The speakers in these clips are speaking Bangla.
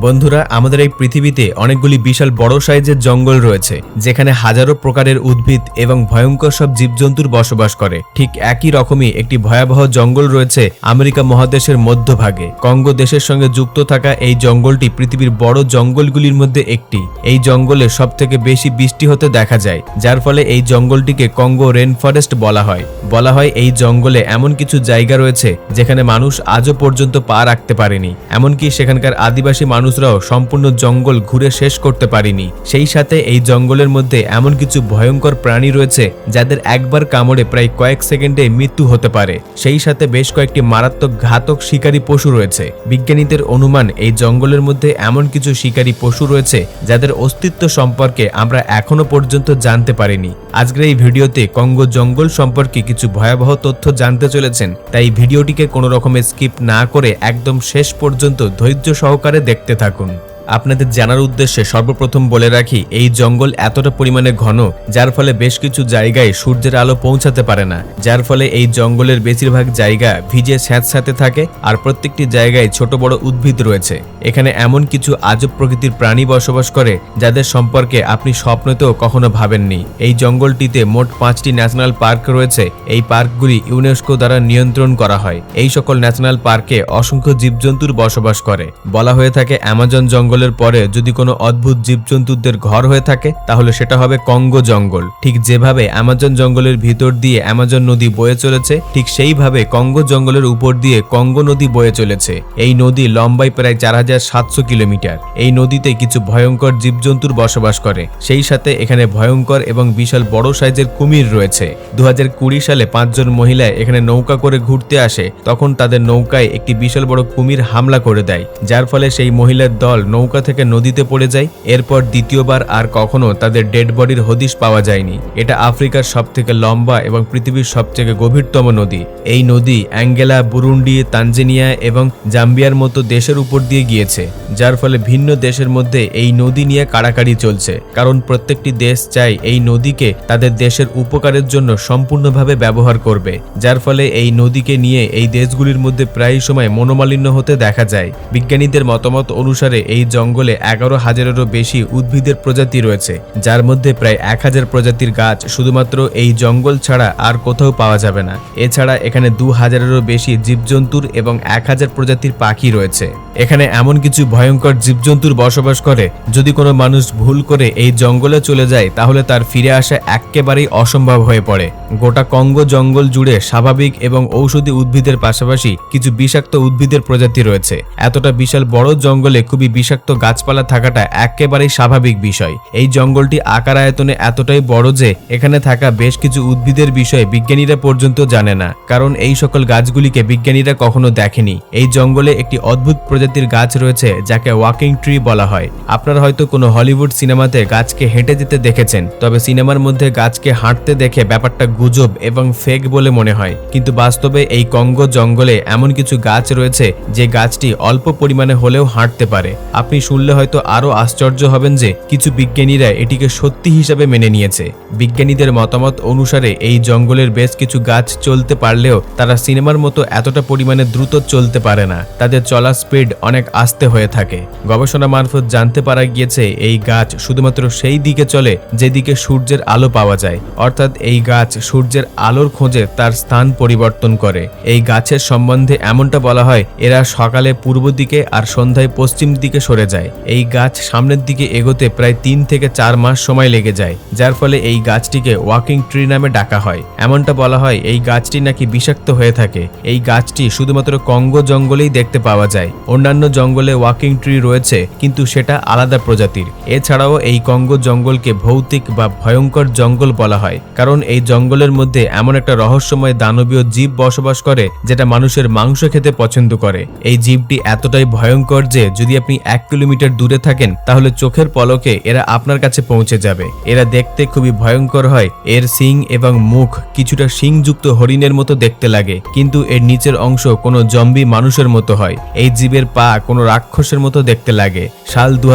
বন্ধুরা, আমাদের এই পৃথিবীতে অনেকগুলি বিশাল বড় সাইজের জঙ্গল রয়েছে, যেখানে হাজারো প্রকারের উদ্ভিদ এবং ভয়ঙ্কর সব জীবজন্তুর বসবাস করে। ঠিক একই রকমই একটি ভয়াবহ জঙ্গল রয়েছে আমেরিকা মহাদেশের মধ্যভাগে। কঙ্গো দেশের সঙ্গে যুক্ত থাকা এই জঙ্গলটি পৃথিবীর বড় জঙ্গলগুলির মধ্যে একটি। এই জঙ্গলে সব থেকে বেশি বৃষ্টি হতে দেখা যায়, যার ফলে এই জঙ্গলটিকে কঙ্গো রেন ফরেস্ট বলা হয়। বলা হয় এই জঙ্গলে এমন কিছু জায়গা রয়েছে, যেখানে মানুষ আজও পর্যন্ত পা রাখতে পারেনি। এমনকি সেখানকার আদিবাসী মানুষরাও সম্পূর্ণ জঙ্গল ঘুরে শেষ করতে পারেনি। সেই সাথে এই জঙ্গলের মধ্যে এমন কিছু ভয়ঙ্কর প্রাণী রয়েছে, যাদের একবার কামড়ে প্রায় কয়েক সেকেন্ডে মৃত্যু হতে পারে। সেই সাথে বেশ কয়েকটি মারাত্মক ঘাতক শিকারী পশু রয়েছে। বিজ্ঞানীদের অনুমান এই জঙ্গলের মধ্যে এমন কিছু শিকারী পশু রয়েছে, যাদের অস্তিত্ব সম্পর্কে আমরা এখনও পর্যন্ত জানতে পারিনি। আজকের এই ভিডিওতে কঙ্গো জঙ্গল সম্পর্কে কিছু ভয়াবহ তথ্য জানতে চলেছেন, তাই ভিডিওটিকে কোনো রকমের স্কিপ না করে একদম শেষ পর্যন্ত ধৈর্য সহকারে দেখতে থাকুন। আপনাদের জানার উদ্দেশ্যে সর্বপ্রথম বলে রাখি, এই জঙ্গল এতটা পরিমাণে ঘন, যার ফলে বেশ কিছু জায়গায় সূর্যের আলো পৌঁছাতে পারে না। যার ফলে এই জঙ্গলের বেশিরভাগ জায়গা ভিজে স্যাঁতস্যাঁতে থাকে আর প্রত্যেকটি জায়গায় ছোট বড় উদ্ভিদ রয়েছে। এখানে এমন কিছু আজব প্রকৃতির প্রাণী বসবাস করে, যাদের সম্পর্কে আপনি স্বপ্নতেও কখনো ভাবেননি। এই জঙ্গলটিতে মোট পাঁচটি ন্যাশনাল পার্ক রয়েছে। এই পার্কগুলি ইউনেস্কো দ্বারা নিয়ন্ত্রণ করা হয়। এই সকল ন্যাশনাল পার্কে অসংখ্য জীবজন্তুর বসবাস করে। বলা হয়ে থাকে, অ্যামাজন জঙ্গলের পরে যদি কোনো অদ্ভুত জীবজন্তুদের ঘর হয়ে থাকে, তাহলে সেটা হবে কঙ্গো জঙ্গল। ঠিক যেভাবে অ্যামাজন জঙ্গলের ভিতর দিয়ে অ্যামাজন নদী বয়ে চলেছে, ঠিক সেইভাবে কঙ্গো জঙ্গলের উপর দিয়ে কঙ্গো নদী বয়ে চলেছে। এই নদী লম্বায় প্রায় চার হাজার সাতশো কিলোমিটার। এই নদীতে কিছু ভয়ঙ্কর জীবজন্তুর বসবাস করে। সেই সাথে এখানে ভয়ঙ্কর এবং বিশাল বড় সাইজের কুমির রয়েছে। দু কুড়ি সালে পাঁচজন মহিলা এখানে নৌকা করে ঘুরতে আসে, তখন তাদের নৌকায় একটি বিশাল বড় কুমির হামলা করে দেয়, যার ফলে সেই মহিলার দল নৌকা থেকে নদীতে পড়ে যায়। এরপর দ্বিতীয়বার আর কখনো তাদের ডেড বডির হদিশ পাওয়া যায়নি। এটা আফ্রিকার সবথেকে লম্বা এবং পৃথিবীর সবথেকে গভীরতম নদী। এই নদী অ্যাঙ্গেলা, বুরুন্ডি, তানজেনিয়া এবং জাম্বিয়ার মতো দেশের উপর দিয়ে গিয়েছে, যার ফলে ভিন্ন দেশের মধ্যে এই নদী নিয়ে কাড়াকাড়ি চলছে। কারণ প্রত্যেকটি দেশ চায় এই নদীকে তাদের দেশের উপকারের জন্য সম্পূর্ণভাবে ব্যবহার করবে, যার ফলে এই নদীকে নিয়ে এই দেশগুলির মধ্যে প্রায় সময় মনোমালিন্য হতে দেখা যায়। বিজ্ঞানীদের মতামত অনুসারে এই জঙ্গলে এগারো হাজারেরও বেশি উদ্ভিদের প্রজাতি রয়েছে, যার মধ্যে প্রায় এক হাজার প্রজাতির গাছ শুধুমাত্র এই জঙ্গল ছাড়া আর কোথাও পাওয়া যাবে না। এছাড়া এখানে দু হাজারেরও বেশি জীবজন্তুর এবং এক হাজার প্রজাতির পাখি রয়েছে। এখানে এমন কিছু ভয়ঙ্কর জীবজন্তুর বসবাস করে, যদি কোনো মানুষ ভুল করে এই জঙ্গলে চলে যায়, তাহলে তার ফিরে আসা একেবারেই অসম্ভব হয়ে পড়ে। গোটা কঙ্গো জঙ্গল জুড়ে স্বাভাবিক এবং ঔষধি উদ্ভিদের পাশাপাশি কিছু বিষাক্ত উদ্ভিদের প্রজাতি রয়েছে। এতটা বিশাল বড় জঙ্গলে খুবই বিষাক্ত গাছপালা থাকাটা একেবারেই স্বাভাবিক বিষয়। এই জঙ্গলটি আকার আয়তনে এতটাই বড় যে, এখানে থাকা বেশ কিছু উদ্ভিদের বিষয়ে বিজ্ঞানীরা পর্যন্ত জানে না, কারণ এই সকল গাছগুলিকে বিজ্ঞানীরা কখনো দেখেনি। এই জঙ্গলে একটি অদ্ভুত প্রজাতির গাছ রয়েছে, যাকে ওয়াকিং ট্রি বলা হয়। আপনারা হয়তো কোনো হলিউড সিনেমাতে গাছকে হেঁটে যেতে দেখেছেন, তবে সিনেমার মধ্যে গাছকে হাঁটতে দেখে ব্যাপারটা গুজব এবং ফেক বলে মনে হয়। কিন্তু বাস্তবে এই কঙ্গো জঙ্গলে এমন কিছু গাছ রয়েছে, যে গাছটি অল্প পরিমাণে হলেও হাঁটতে পারে। আপনি শুনলে হয়তো আরও আশ্চর্য হবেন যে কিছু বিজ্ঞানীরা এটিকে সত্যি হিসাবে মেনে নিয়েছে। বিজ্ঞানীদের মতামত অনুসারে এই জঙ্গলের বেশ কিছু গাছ চলতে পারলেও তারা সিনেমার মতো এতটা পরিমাণে দ্রুত চলতে পারে না। তাদের চলা স্পিড অনেক আস্তে হয়ে থাকে। গবেষণা মারফত জানতে পারা গিয়েছে এই গাছ শুধুমাত্র সেই দিকে চলে যেদিকে সূর্যের আলো পাওয়া যায়। অর্থাৎ এই গাছ সূর্যের আলোর খোঁজে তার স্থান পরিবর্তন করে। এই গাছের সম্বন্ধে এমনটা বলা হয়, এরা সকালে পূর্ব দিকে আর সন্ধ্যায় পশ্চিম দিকে সরে যায়। এই গাছ সামনের দিকে এগোতে প্রায় তিন থেকে চার মাস সময় লেগে যায়, যার ফলে এই গাছটিকে ওয়াকিং ট্রি নামে ডাকা হয়। এমনটা বলা হয়, এই গাছটি নাকি বিষাক্ত হয়ে থাকে। এই গাছটি শুধুমাত্র কঙ্গো জঙ্গলেই দেখতে পাওয়া যায়। অন্যান্য জঙ্গলে ওয়াকিং ট্রি রয়েছে, কিন্তু সেটা আলাদা প্রজাতির। এছাড়াও এই কঙ্গো জঙ্গলকে ভৌতিক বা ভয়ঙ্কর জঙ্গল বলা হয়, কারণ এই জঙ্গলের মধ্যে এমন একটা রহস্যময় দানবীয় জীব বসবাস করে, যেটা মানুষের মাংস খেতে পছন্দ করে। এই জীবটি এতটাই ভয়ঙ্কর যে, যদি আপনি এক কিলোমিটার দূরে থাকেন, তাহলে চোখের পলকে এরা আপনার কাছে পৌঁছে যাবে। এরা দেখতে খুবই ভয়ঙ্কর হয়, এর শিং এবং মুখ কিছুটা শিংযুক্ত হরিণের মতো দেখতে লাগে, কিন্তু এর নিচের অংশ কোনো জম্বি মানুষের মতো হয়। এই জীবের পা কোনো রাক্ষসের মতো দেখতে লাগে। সাল দু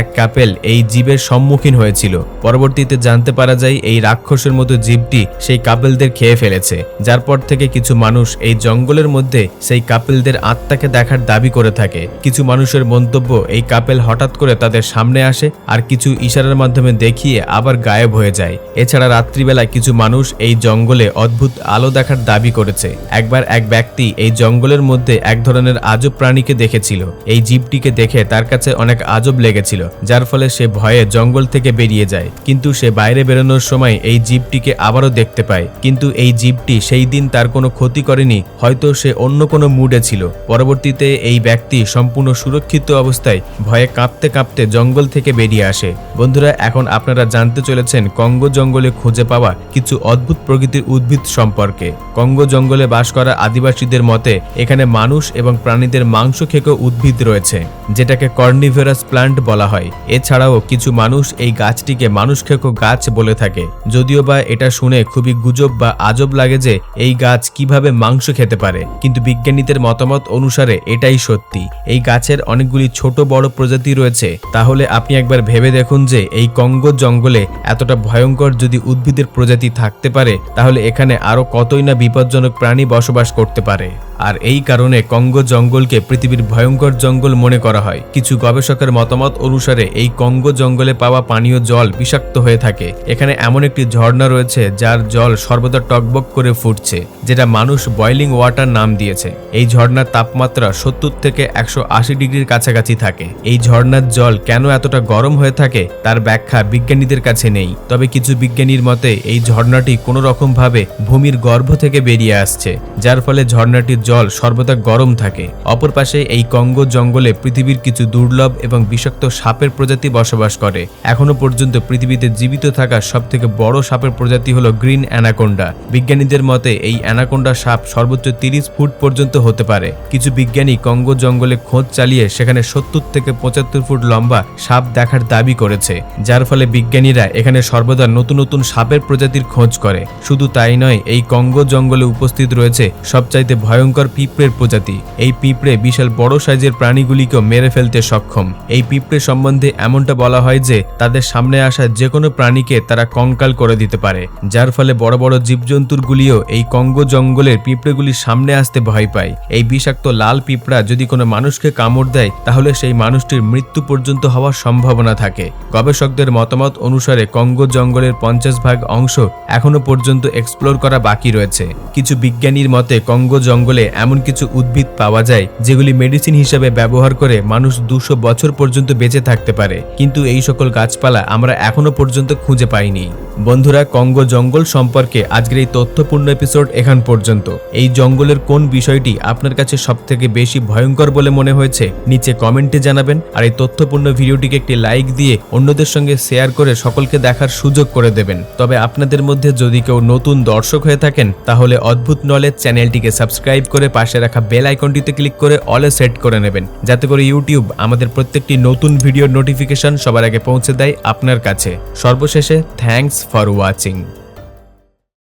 এক কাপেল এই জীবের সম্মুখীন হয়েছিল। পরবর্তীতে জানতে পারা যায়, এই রাক্ষসের মতো জীবটি সেই কাপেলদের খেয়ে ফেলেছে। যার পর থেকে কিছু মানুষ এই জঙ্গলের মধ্যে সেই কাপেলদের আত্মাকে দেখার দাবি করে থাকে। কিছু মানুষের মন্তব্য গন্তব্য এই কাপেল হঠাৎ করে তাদের সামনে আসে আর কিছু ইশারার মাধ্যমে দেখিয়ে আবার গায়েব হয়ে যায়। এছাড়া রাত্রিবেলা কিছু মানুষ এই জঙ্গলে অদ্ভুত আলো দেখার দাবি করেছে। একবার এক ব্যক্তি এই জঙ্গলের মধ্যে এক ধরনের আজব প্রাণীকে দেখেছিল। এই জীবটিকে দেখে তার কাছে অনেক আজব লেগেছিল, যার ফলে সে ভয়ে জঙ্গল থেকে বেরিয়ে যায়। কিন্তু সে বাইরে বেরোনোর সময় এই জীবটিকে আবারও দেখতে পায়। কিন্তু এই জীবটি সেই দিন তার কোনো ক্ষতি করেনি, হয়তো সে অন্য কোনো মুডে ছিল। পরবর্তীতে এই ব্যক্তি সম্পূর্ণ সুরক্ষিত অবস্থায় ভয়ে কাঁপতে কাঁপতে জঙ্গল থেকে বেরিয়ে আসে। বন্ধুরা, এখন আপনারা জানতে চলেছেন কঙ্গো জঙ্গলে খুঁজে পাওয়া কিছু অদ্ভুত প্রকৃতির উদ্ভিদ সম্পর্কে। কঙ্গো জঙ্গলে বাস করা আদিবাসীদের মতে, এখানে মানুষ এবং প্রাণীদের মাংস খেকো উদ্ভিদ রয়েছে, যেটাকে কর্নিভেরাস প্লান্ট বলা হয়। এছাড়াও কিছু মানুষ এই গাছটিকে মানুষ খেকো গাছ বলে থাকে। যদিও বা এটা শুনে খুবই গুজব বা আজব লাগে যে এই গাছ কীভাবে মাংস খেতে পারে, কিন্তু বিজ্ঞানীদের মতামত অনুসারে এটাই সত্যি। এই গাছের অনেকগুলি ছোট বড় প্রজাতি রয়েছে, তাহলে আপনি একবার ভেবে দেখুন যে এই কঙ্গো জঙ্গলে এতটা ভয়ঙ্কর যদি উদ্ভিদের প্রজাতি থাকতে পারে, তাহলে এখানে আরও কতই না বিপজ্জনক প্রাণী বসবাস করতে পারে। আর এই কারণে কঙ্গো জঙ্গলকে পৃথিবীর ভয়ঙ্কর জঙ্গল মনে করা হয়। কিছু গবেষকের মতামত অনুসারে এই কঙ্গো জঙ্গলে পাওয়া পানীয় জল বিষাক্ত হয়ে থাকে। এখানে এমন একটি ঝর্ণা রয়েছে যার জল সর্বদা টকবক করে ফুটছে, যেটা মানুষ বয়লিং ওয়াটার নাম দিয়েছে। এই ঝর্ণার তাপমাত্রা সত্তর থেকে একশো আশি ডিগ্রির কাছাকাছি থাকে। এই ঝর্ণার জল কেন এতটা গরম হয়ে থাকে তার ব্যাখ্যা বিজ্ঞানীদের কাছে নেই। তবে কিছু বিজ্ঞানীর মতে, এই ঝর্ণাটি কোনো রকম ভাবে ভূমির গর্ভ থেকে বেরিয়ে আসছে, যার ফলে ঝর্ণাটির জল সর্বদা গরম থাকে। অপর পাশে এই কঙ্গো জঙ্গলে পৃথিবীর কিছু দুর্লভ এবং বিষাক্ত সাপের প্রজাতি বসবাস করে। এখনও পর্যন্ত পৃথিবীতে জীবিত থাকা সব থেকে বড় সাপের প্রজাতি হলো গ্রিন অ্যানাকোন্ডা। বিজ্ঞানীদের মতে, এই অ্যানাকোন্ডা সাপ সর্বোচ্চ তিরিশ ফুট পর্যন্ত হতে পারে। কিছু বিজ্ঞানী কঙ্গো জঙ্গলে খোঁজ চালিয়ে সেখানে সত্তর থেকে পঁচাত্তর ফুট লম্বা সাপ দেখার দাবি করেছে, যার ফলে বিজ্ঞানীরা এখানে সর্বদা নতুন নতুন সাপের প্রজাতির খোঁজ করে। শুধু তাই নয়, এই কঙ্গো জঙ্গলে উপস্থিত রয়েছে সবচাইতে ভয়ঙ্কর পিঁপড়ের প্রজাতি। এই পিঁপড়ে বিশাল বড় সাইজের প্রাণীগুলিকেও মেরে ফেলতে সক্ষম। এই পিঁপড়ে সম্বন্ধে এমনটা বলা হয় যে, তাদের সামনে আসা যে কোনো প্রাণীকে তারা কঙ্কাল করে দিতে পারে, যার ফলে বড় বড় জীবজন্তুর গুলিও এই কঙ্গো জঙ্গলের পিঁপড়েগুলির সামনে আসতে ভয় পায়। এই বিষাক্ত লাল পিঁপড়া যদি কোনো মানুষকে কামড় দেয়, তাহলে সেই মানুষটির মৃত্যু পর্যন্ত হওয়ার সম্ভাবনা থাকে। গবেষকদের মতামত অনুসারে কঙ্গো জঙ্গলের পঞ্চাশ ভাগ অংশ এখনও পর্যন্ত এক্সপ্লোর করা বাকি রয়েছে। কিছু বিজ্ঞানীর মতে, কঙ্গো জঙ্গলে এমন কিছু উদ্ভিদ পাওয়া যায়, যেগুলি মেডিসিন হিসেবে ব্যবহার করে মানুষ দুশো বছর পর্যন্ত বেঁচে থাকতে পারে। কিন্তু এই সকল গাছপালা আমরা এখনও পর্যন্ত খুঁজে পাইনি। বন্ধুরা, কঙ্গো জঙ্গল সম্পর্কে আজকের এই তথ্যপূর্ণ এপিসোড এখান পর্যন্ত। এই জঙ্গলের কোন বিষয়টি আপনার কাছে সব থেকে বেশি ভয়ঙ্কর বলে মনে হয়েছে, নিচে কমেন্টে জানাবেন। আর এই তথ্যপূর্ণ ভিডিওটিকে একটি লাইক দিয়ে অন্যদের সঙ্গে শেয়ার করে সকলকে দেখার সুযোগ করে দেবেন। তবে আপনাদের মধ্যে যদি কেউ নতুন দর্শক হয়ে থাকেন, তাহলে অদ্ভুত নলেজ চ্যানেলটিকে সাবস্ক্রাইব করে পাশে রাখা বেল আইকনটিতে ক্লিক করে অলে সেট করে নেবেন। যাতে করে ইউটিউব আমাদের প্রত্যেকটি নতুন ভিডিওর নোটিফিকেশন সবার আগে পৌঁছে দেয় আপনার কাছে। সর্বশেষে থ্যাঙ্কস ফর ওয়াচিং